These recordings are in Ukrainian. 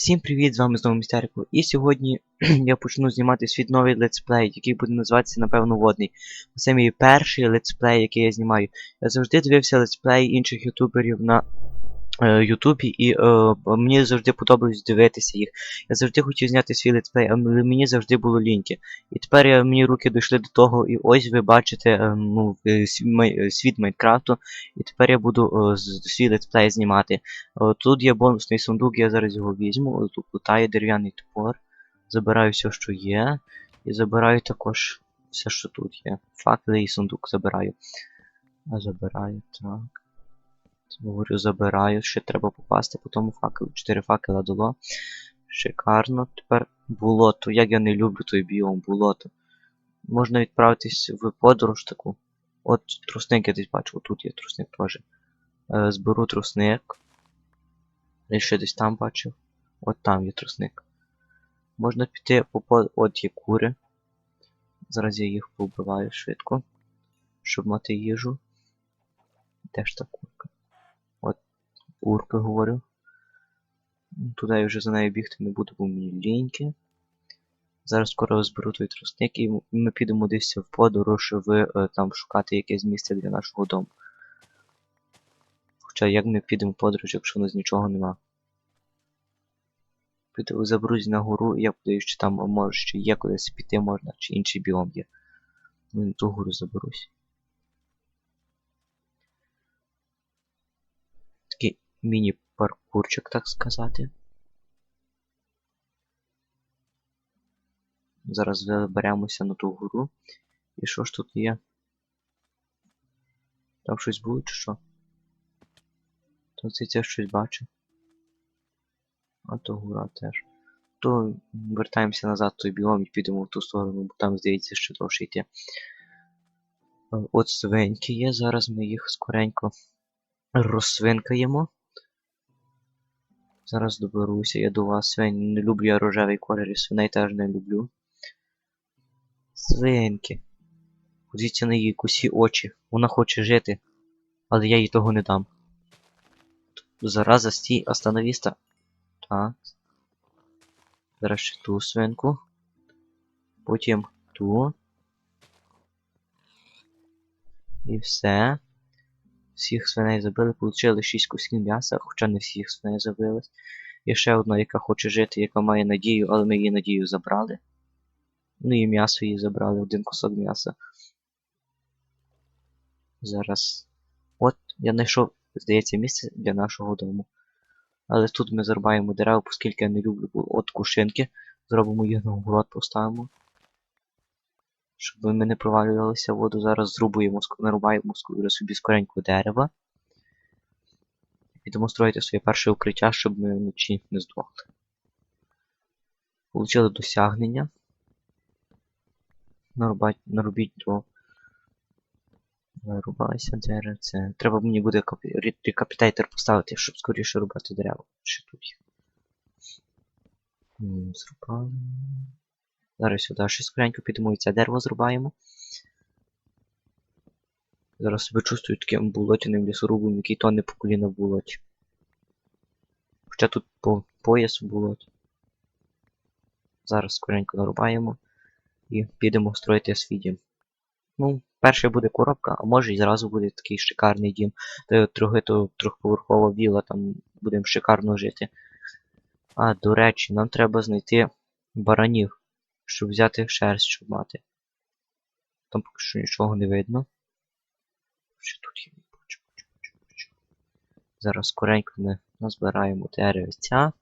Всім привіт, з вами знову Містерико. І сьогодні я почну знімати свій новий летсплей, який буде називатися, напевно, водний. Це мій перший летсплей, який я знімаю. Я завжди дивився летсплей інших ютуберів на Ютубі, і е, мені завжди подобалось дивитися їх. Я завжди хотів зняти свій летсплей, але мені завжди було ліньки. І тепер я, мені руки дійшли до того, і ось ви бачите е, ну, е, е, світ Майнкрафту. І тепер я буду е, свій летсплей знімати. О, Тут є бонусний сундук, я зараз його візьму. Тут лутає дерев'яний топор. Забираю все, що є. І забираю також все, що тут є. Факели і сундук забираю. Забираю, так. Говорю, забираю. Ще треба попасти по тому факелу. Чотири факела дало. Шикарно. Тепер болото. Як я не люблю той біом, болото. Можна відправитись в подорож таку. От трусник я десь бачу, тут є трусник теж. Е, зберу трусник. Я ще десь там бачив. От там є трусник. Можна піти по От є кури. Зараз я їх повбиваю швидко. Щоб мати їжу. Де ж та курка? От курка говорю. Туди я вже за нею бігти не буду, бо мені ліньки. Зараз скоро зберу той трусник і ми підемо десь в подорож в е, там шукати якесь місце для нашого дому. Хоча як ми підемо в подорож, якщо у нас нічого нема. Піду заберусь на гору, я подивлюсь, чи там може ще є кудись піти можна, чи інший біом є. Ну, ту гору заберусь. Такий міні-паркурчик, так сказати. Зараз заберемося на ту гору. І що ж тут є? Там щось було чи що? Тут це щось бачу. А то гора теж. То вертаємося назад той біом і підемо в ту сторону, бо там здається ще довше йти. Е, От свинки є, зараз ми їх скоренько розсвинкаємо. Зараз доберуся я до вас. Свинь, не люблю я рожевий колір і свиней теж не люблю. Свинки. Подивіться на її кусі очі. Вона хоче жити, але я їй того не дам. Зараза, стій, остановіста. Так. Зараз ще ту свинку. Потім ту. І все. Всіх свиней забили, получили 6 кусків м'яса, хоча не всіх свиней забили. Є ще одна, яка хоче жити, яка має надію, але ми її надію забрали. Ну і м'ясо її забрали, один кусок м'яса. Зараз. От, я знайшов, здається, місце для нашого дому. Але тут ми зарубаємо дерева, оскільки я не люблю от кушинки. Зробимо їх на город, поставимо. Щоб ми не провалювалися в воду. Зараз зрубуємо, нарубаємо собі скоренько дерева. Підемо строїти своє перше укриття, щоб ми вночі не здохли. Получили досягнення. Нарубать, нарубіть до. Вирубалися деревце. Треба мені буде рекапітайтер поставити, щоб скоріше рубати дерева. Що тут є? Зрубали. Зараз сюди ще скоренько підемо і це дерево зрубаємо. Зараз себе чувствую таким болотяним лісорубом, який тоне по коліна в болоті. Хоча тут по пояс в болоті. Зараз скоренько нарубаємо і підемо строїти свій дім. Ну, перше буде коробка, а може і зразу буде такий шикарний дім. Та трохи то трьохповерхова віла, там будемо шикарно жити. А, до речі, нам треба знайти баранів, щоб взяти шерсть, щоб мати. Там поки що нічого не видно. Що тут є? Зараз скоренько ми назбираємо деревця.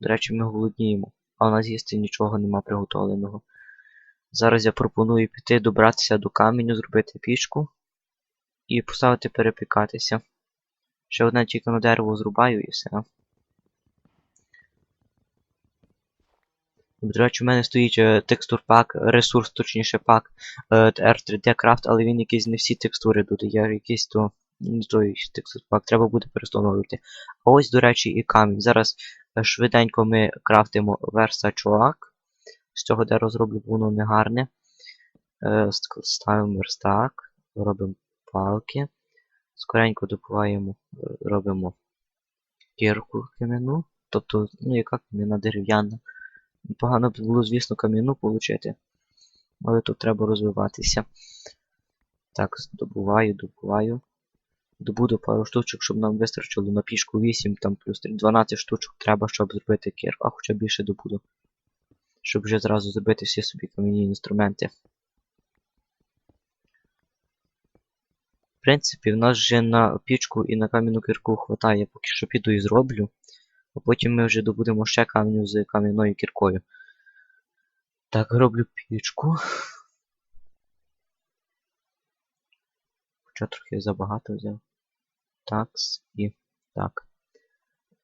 До речі, ми голодніємо, а у нас їсти нічого нема приготовленого. Зараз я пропоную піти добратися до каменю, зробити пічку і поставити перепікатися. Ще одне тільки на дерево зрубаю і все. До речі, у мене стоїть е, текстур пак, ресурс, точніше пак е, R3D Craft, але він якийсь не всі текстури додає, якийсь то не той текстур пак, треба буде перестановити. А ось, до речі, і камінь. Зараз е, швиденько ми крафтимо версачок. З цього дерева зроблю, воно не гарне. Е, ставимо верстак, робимо палки. Скоренько добуваємо, е, робимо кірку кам'яну. тобто, ну яка кам'яна дерев'яна. Погано б було, звісно, кам'яну отримати. Але тут треба розвиватися. Так, добуваю, добуваю. Добуду пару штучок, щоб нам вистачило на пішку 8, там плюс 12 штучок треба, щоб зробити кірку, а хоча більше добуду. Щоб вже зразу зробити всі собі кам'яні інструменти. В принципі, в нас вже на пічку і на кам'яну кірку хватає, поки що піду і зроблю. А потім ми вже добудемо ще камню з кам'яною кіркою. Так, роблю пічку. Хоча трохи забагато взяв. Так, і так.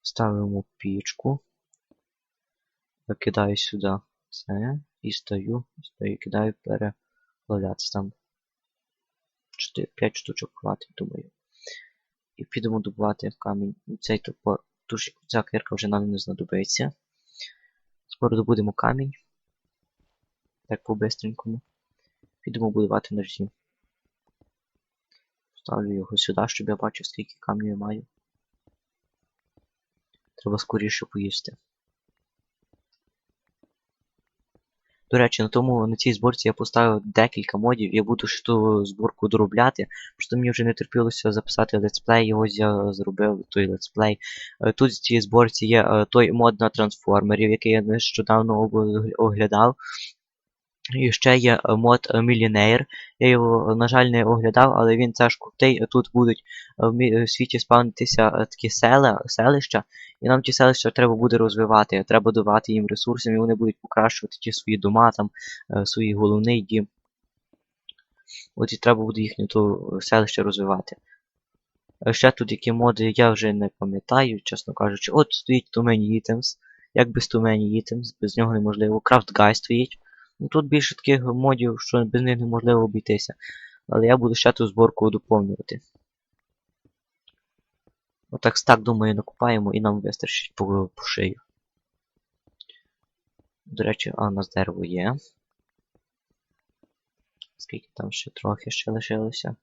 Ставимо пічку. Викидаю сюди це і стою, стою, кидаю переплавлятися там. 4, 5 штучок хватить, думаю. І підемо добувати камінь. Цей топор, тож ця кирка вже нам не знадобиться. Скоро добудемо камінь. Так по-бистренькому. Підемо будувати наш дім. Ставлю його сюди, щоб я бачив, скільки камню я маю. Треба скоріше поїсти. До речі, на тому на цій зборці я поставив декілька модів, я буду ще ту зборку доробляти. Просто мені вже не терпілося записати летсплей, ось я зробив той летсплей. Е, Тут в цій зборці є е, той мод на трансформерів, який я нещодавно оглядав. І ще є е, мод е, Millionaire. Я його, на жаль, не оглядав, але він теж крутий. Тут будуть е, в світі спавнитися е, такі села, селища, і нам ті селища треба буде розвивати. Треба давати їм ресурсів, і вони будуть покращувати ті свої дома, там, е, свій головний дім. От і треба буде їхнє то е, селище розвивати. Е, Ще тут які моди я вже не пам'ятаю, чесно кажучи. От стоїть Too Many Items. Як без Too Many Items, без нього неможливо. Craft Guy стоїть. Ну тут більше таких модів, що без них неможливо обійтися. Але я буду ще ту зборку доповнювати. Отак стак, думаю, накупаємо і нам вистачить по, по шию. До речі, а у нас дерево є. Скільки там ще трохи ще лишилося?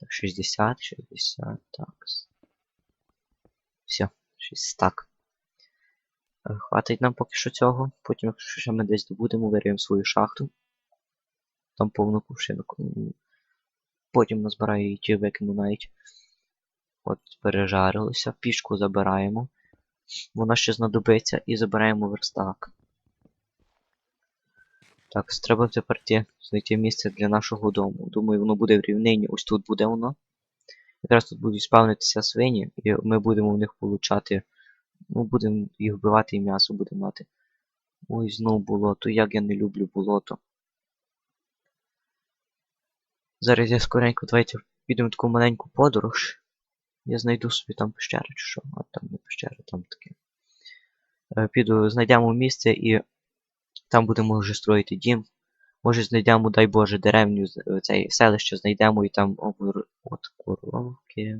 Так, 60, 60, так. Все, 6 стак. Е, Хватить нам поки що цього. Потім, якщо ще ми десь добудемо, виріємо свою шахту. Там повну кувшинок. Потім назбираю її викину навіть. От, пережарилося. Пішку забираємо. Вона ще знадобиться і забираємо верстак. Так, треба тепер знайти місце для нашого дому. Думаю, воно буде в рівнині. Ось тут буде воно. Якраз тут будуть спавнитися свині, і ми будемо в них получати. Ну, будемо їх вбивати і м'ясо будемо мати. Ой, знов болото. Як я не люблю болото. Зараз я скоренько давайте підемо таку маленьку подорож. Я знайду собі там пещеру чи що. А там не пещера, там таке. Е, Піду, знайдемо місце і там будемо вже строїти дім. Може знайдемо, дай Боже, деревню, е, цей селище знайдемо і там обр... от коровки.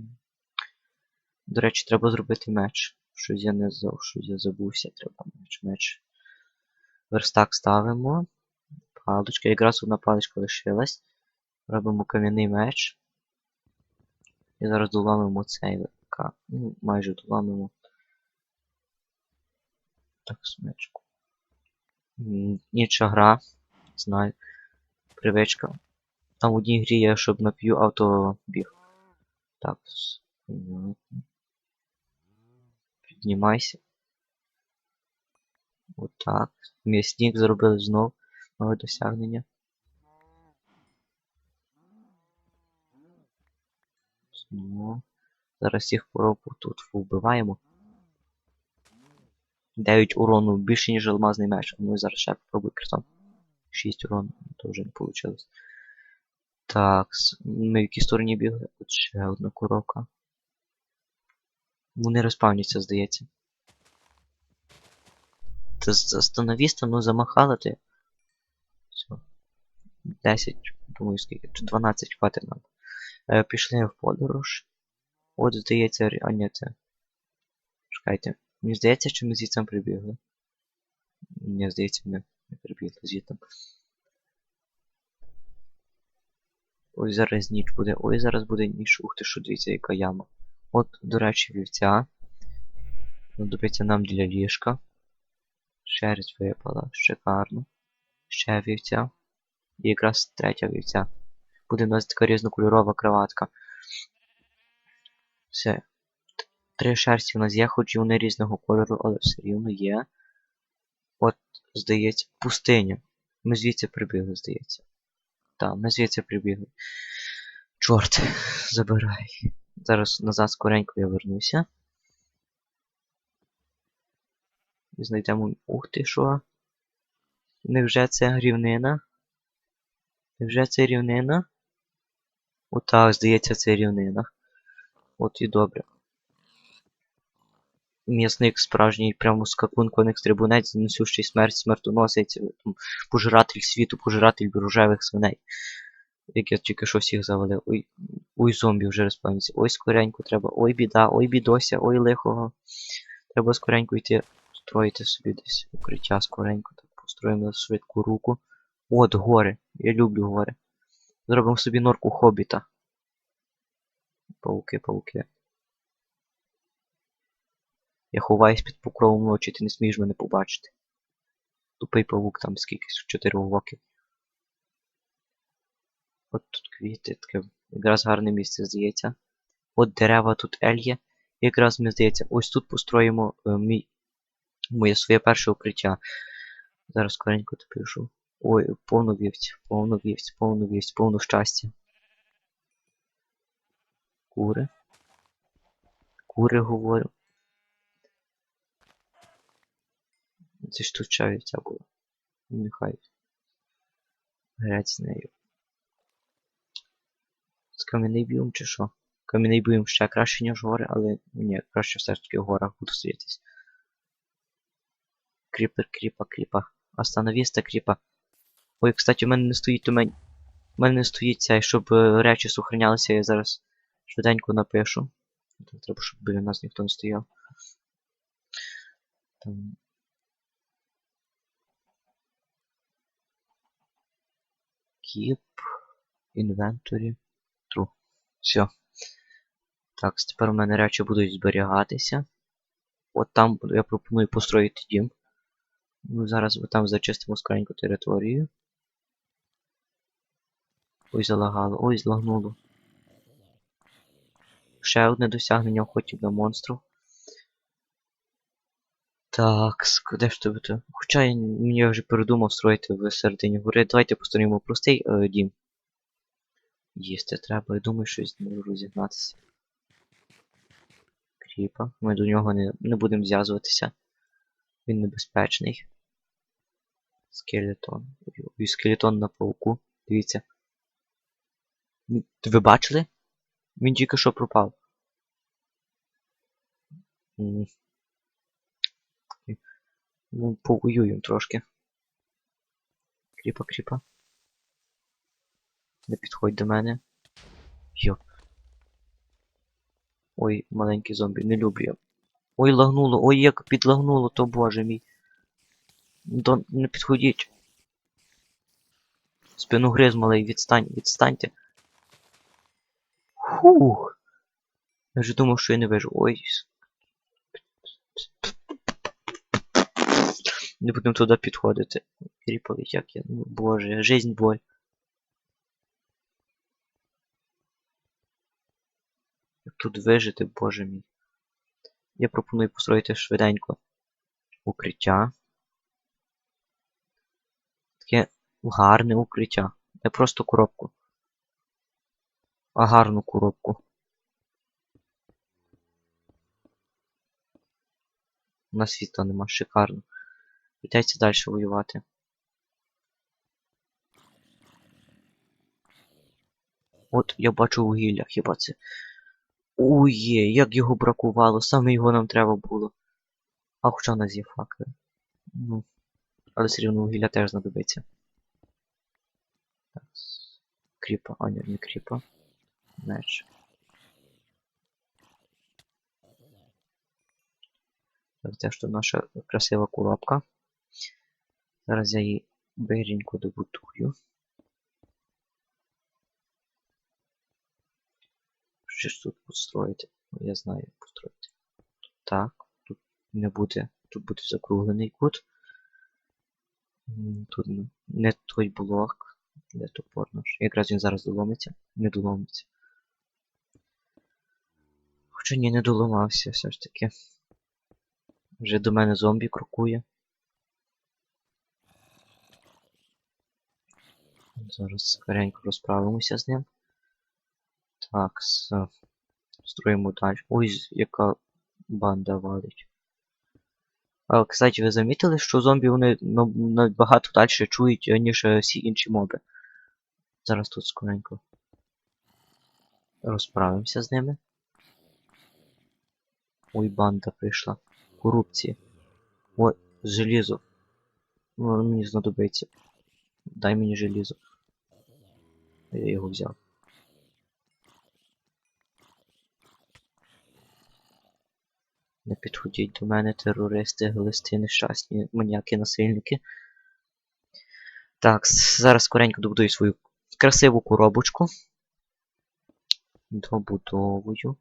До речі, треба зробити меч. Щось я не щось я забувся, треба меч, меч. Верстак ставимо. Паличка, якраз одна паличка лишилась. Робимо кам'яний меч. І зараз доламимо цей ка- ну, майже доламимо. Так, смечку. Інша гра. Знаю. Привичка. Там в одній грі є, щоб нап'ю автобіг. Так. понятно. Піднімайся. Отак. М'ясник зробили знов. Нове досягнення. Знову. Зараз всіх коробку тут вбиваємо. 9 урону більше, ніж алмазний меч. Ну і зараз ще попробуй критом. 6 урону, то вже не вийшло. Так, ми в якій стороні бігли? Тут ще одна коробка. Вони розпавняться, здається. Та з- остановіста, ну замахала ти. Все. 10, думаю, скільки, чи 12 хватить нам. Е, пішли в подорож. От, здається, а ні, це. Чекайте. Мені здається, що ми звідси прибігли. Ні, здається, ми не прибігли звідти. Ой, зараз ніч буде. Ой, зараз буде ніч. Ух ти, що дивіться, яка яма. От, до речі, вівця. Знадобиться нам для ліжка. Шерсть випала, шикарно. Ще вівця. І якраз третя вівця. Буде у нас така різнокольорова кроватка. Все. Три шерсті у нас є, хоч і вони різного кольору, але все рівно є. От, здається, пустиня. Ми звідси прибігли, здається. Так, ми звідси прибігли. Чорт, забирай. Зараз назад скоренько я вернуся. Знайдемо. Ух ти що? Невже це рівнина? Невже це рівнина? Отак, здається, це рівнина. От і добре. М'ясник справжній, прямо скакун, коник стрибунець, несущий смерть, смертоносець, пожиратель світу, пожиратель рожевих свиней. Як я тільки що всіх завалив. Ой, ой, зомбі вже розпавняться. Ой, скоренько треба. Ой, біда, ой, бідося, ой, лихого. Треба скоренько йти строїти собі десь укриття скоренько. Так, построїмо швидку руку. От, гори. Я люблю гори. Зробимо собі норку хобіта. Пауки, пауки. Я ховаюсь під покровом ночі, ти не смієш мене побачити. Тупий павук там скільки, чотири років. От тут квіти, таке якраз гарне місце, здається. От дерева тут ель є. Якраз мені здається, ось тут построїмо е, мій, моє своє перше укриття. Зараз скоренько то пишу. Ой, повно вівць, повно вівць, повно вівць, повно щастя. Кури. Кури говорю. Це ж тут ча вівця була. Нехай. Грець з нею. Кам'яний біом чи що? Кам'яний біом ще краще, ніж гори, але ні, краще все ж таки в горах буду сидітись. Кріпер, кріпа, кріпа. Остановіста, кріпа. Ой, кстати, у мене не стоїть у мене. У мене не стоїть цей, щоб е, речі сохранялися, я зараз швиденько напишу. Так, треба, щоб біля нас ніхто не стояв. Там. Keep inventory. Все. Так, тепер у мене речі будуть зберігатися. От там я пропоную построїти дім. Ну, зараз там зачистимо скореньку територію. Ой, залагало, ой, злагнуло. Ще одне досягнення охоті на монстрів. Так, де ж тобі то? Хоча я, я вже передумав строїти в середині гори. Давайте построїмо простий е, дім. Їсти треба, я думаю, що зможу розігнатися. Кріпа. Ми до нього не, не будемо зв'язуватися. Він небезпечний. Скелетон. І скелетон на пауку. Дивіться. Ви бачили? Він тільки що пропав. Ну, повоюємо трошки. Кріпа, кріпа. Не підходь до мене. Йоп. Ой, маленький зомбі, не люблю я. Ой, лагнуло, ой, як підлагнуло, то боже мій. До... Не підходіть. Спину гриз малий, відстань, відстаньте. Фух. Я вже думав, що я не вижу. Ой. Не будемо туди підходити. Кріповий, як я. Ну, боже, жизнь боль. Тут вижити, боже мій. Я пропоную построїти швиденько укриття. Таке гарне укриття. Не просто коробку. А гарну коробку. У нас світла нема, шикарно. Йдеться далі воювати. От я бачу вугілля, хіба це. Ує, як його бракувало, саме його нам треба було. А хоча в нас є факли. Ну. Але все рівно вугілля теж знадобиться. Так. Кріпа, а ні, не кріпа. Меч. Так, це тут наша красива коробка. Зараз я її биренько добудую. Ж тут построїти? Ну, Я знаю, як построїти. Так, тут не буде. Тут буде закруглений кут. Тут не той блок. Де топор. Якраз він зараз доломиться. Не доломиться. Хоча ні, не доломався все ж таки. Вже до мене зомбі крокує. Зараз скоренько розправимося з ним. Так, с... строїмо далі. Ой, яка банда валить. А, кстати, ви замітили, що зомбі вони набагато далі чують, ніж е, всі інші моби. Зараз тут скоренько розправимося з ними. Ой, банда прийшла. Корупція. Ой, желізо. Мені знадобиться. Дай мені желізо. Я його взяв. Не підходіть до мене терористи, глисти, нещасні, маніяки, насильники. Так, зараз скоренько добудую свою красиву коробочку. Добудовую.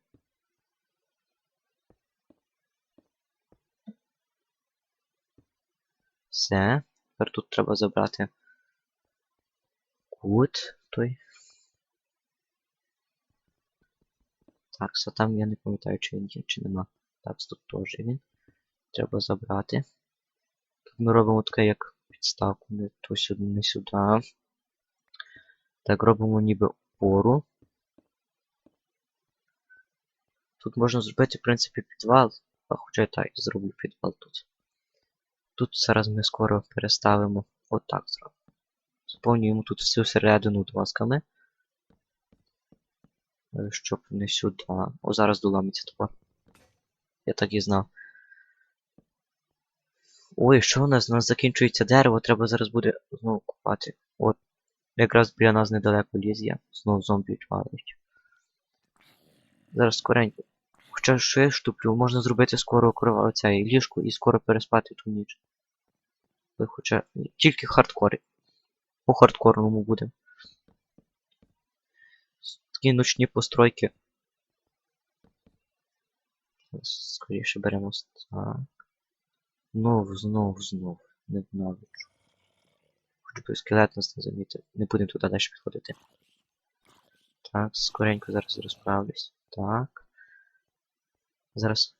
Все. Тепер тут треба забрати кут той. Так, а там я не пам'ятаю, чи є, чи нема. Так, тут теж він. Треба забрати. Тут ми робимо таке як підставку, не то сюди, не сюди. Так, робимо ніби опору. Тут можна зробити, в принципі, підвал. А хоча я так і зроблю підвал тут. Тут зараз ми скоро переставимо отак зробимо. Заповнюємо тут всю середину досками. Е, Щоб не сюди. О, зараз доламиться топор. Я так і знав. Ой, що у нас? У нас закінчується дерево, треба зараз буде знову купати. От, якраз біля нас недалеко ліз є. Знову зомбі валить. Зараз скоренько. Хоча що я штуплю, можна зробити скоро крова оця і ліжко і скоро переспати ту ніч. Хоча тільки хардкори. По хардкорному буде. Такі ночні постройки. Скоріше беремо так. Знов, знов, знов. Ненавиджу. Хоч би скелет нас не замітив. Не будемо туди далі підходити. Так, скоренько зараз розправлюсь. Так. Зараз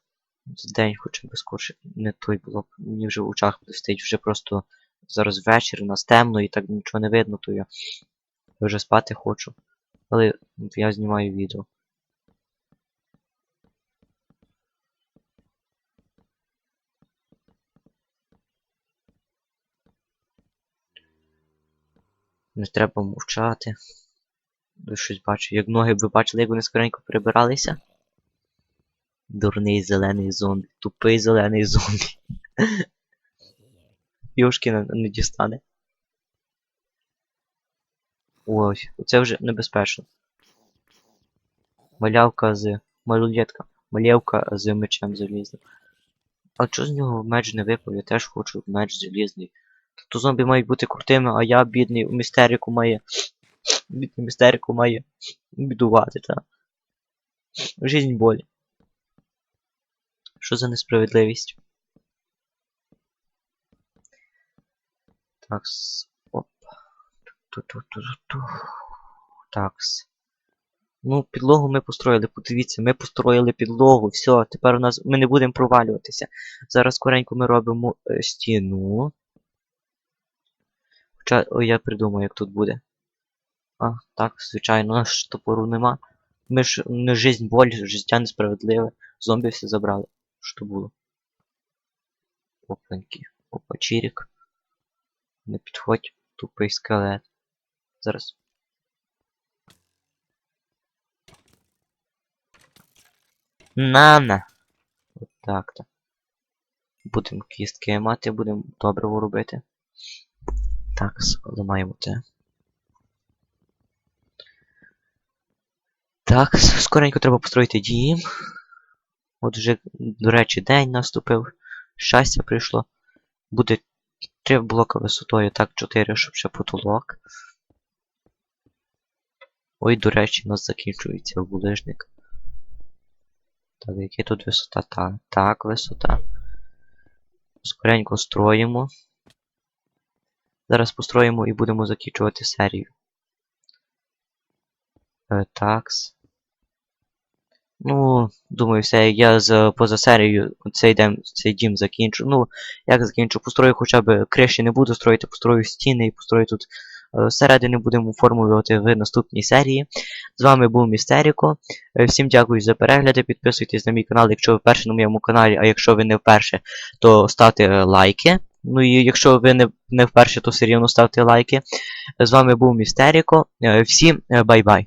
день хоча б скорше. Не той було б. Мені вже в очах буде стоїть вже просто зараз вечір, у нас темно і так нічого не видно, то я вже спати хочу. Але я знімаю відео. Не треба мовчати. Ви щось бачу. Як ноги ви бачили, як вони скоренько прибиралися? Дурний зелений зомбі. Тупий зелений зомбі. Юшки не, не дістане. Ось, це вже небезпечно. Малявка з. Малолетка. Малявка з мечем залізним. А чого з нього меч не випав? Я теж хочу меч залізний. Тобто зомбі мають бути крутими, а я, бідний, у містерику має. Бідний містерику має бідувати, та. Жизнь болі. Що за несправедливість? Такс. Оп. Такс. Ну, підлогу ми построїли, подивіться, ми построїли підлогу, все, тепер у нас ми не будемо провалюватися. Зараз скоренько ми робимо е, стіну. Хоча, ой, я придумаю, як тут буде. А, так, звичайно, у нас ж топору нема. Ми ж не жизнь боль, життя несправедливе. Зомбі все забрали. Що було? Опаньки. Опа, чирік. Не підходь, тупий скелет. Зараз. Нана! От так то. Будемо кістки мати, будемо добриво робити. Так, ламаємо те. Так, скоренько треба построїти дім. От вже, до речі, день наступив. Щастя прийшло. Буде 3 блока висотою, так, 4, щоб ще потолок. Ой, до речі, у нас закінчується булижник. Так, яка тут висота? Так, так, висота. Скоренько строїмо. Зараз построїмо і будемо закінчувати серію. Е, такс. Ну, думаю, все, я з поза серією цей, дем, цей дім закінчу. Ну, як закінчу, построю хоча б криші не буду строїти, построю стіни і построю тут е, зсередини будемо оформлювати в наступній серії. З вами був Містеріко. Е, Всім дякую за перегляди. Підписуйтесь на мій канал, якщо ви вперше на моєму каналі, а якщо ви не вперше, то ставте лайки. Ну і якщо ви не, не вперше, то все рівно ставте лайки. З вами був Містеріко. Е, Всім е, бай-бай.